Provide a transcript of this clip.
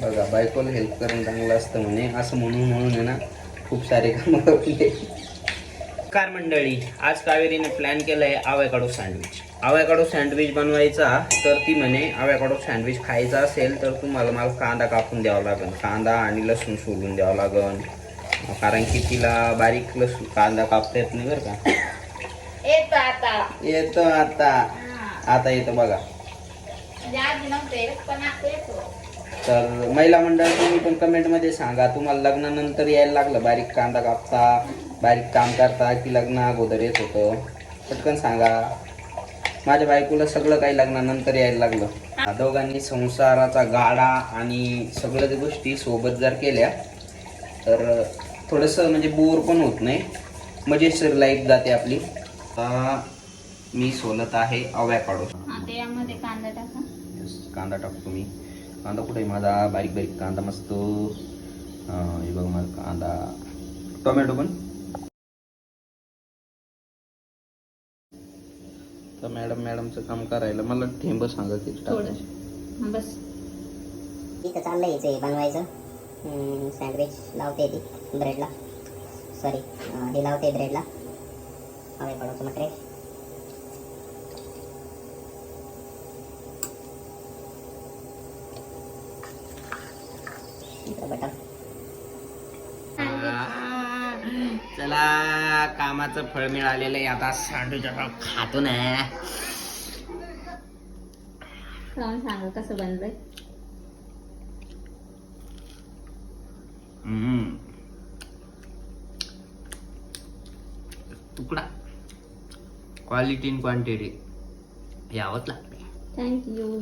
बघा बायकोला हेल्प करणं चांगलं असतं म्हणे. असं म्हणून म्हणून आहे ना खूप सारे कामं करते कार मंडळी आज कावेरीने प्लॅन केलंय आव्याकाडो सँडविच आव्याकाडो सँडविच बनवायचा तर ती म्हणे आव्याकाडो सँडविच खायचा असेल तर तुम्हाला मला कांदा कापून द्यावा लागेल कांदा आणि लसूण सोलून द्यावं लागेल कारण की तिला बारीक लसूण कांदा कापता येत नाही बरं का. येतो आता. येतो आता. हा. आता येतं बघा. म्हणजे पण आता येतो. तर महिला मंडळ तुम्ही पण कमेंटमध्ये सांगा. तुम्हाला लग्नानंतर यायला लागलं बारीक कांदा कापता बारीक काम करता की लग्न अगोदर येत होतं? पटकन सांगा. माझ्या बायकोला सगळं काही लग्नानंतर यायला लागलं. दोघांनी संसाराचा गाडा आणि सगळ्याच गोष्टी सोबत जर केल्या तर थोडंसं म्हणजे बोर पण होत नाही. मजेशीर लाईफ जाते आपली. मी सोलत आहे आता यामध्ये कांदा टाका. कांदा टाकतो मी. कांदा कुठे आहे माझा? बारीक बारीक कांदा मस्त. अं, हे बघ माझा कांदा. टोमॅटो पण. तर मॅडम मॅडमचं काम करायला मला ठेंब सांगा किती थोडं. टाकायचं. हा, बस. इथं चाललंय याचं हे बनवायचं. सँडविच लावते ती ब्रेडला सॉरी हे लावते ब्रेडला हवे पडवतो मटेरियल बटर चला कामाचं फळ मिळालेलं आहे. आता सँडविच आता खातो ना. सांगा कसं बनलंय. तुकडा. क्वालिटी इन क्वांटिटी यावंच लागते थँक्यू.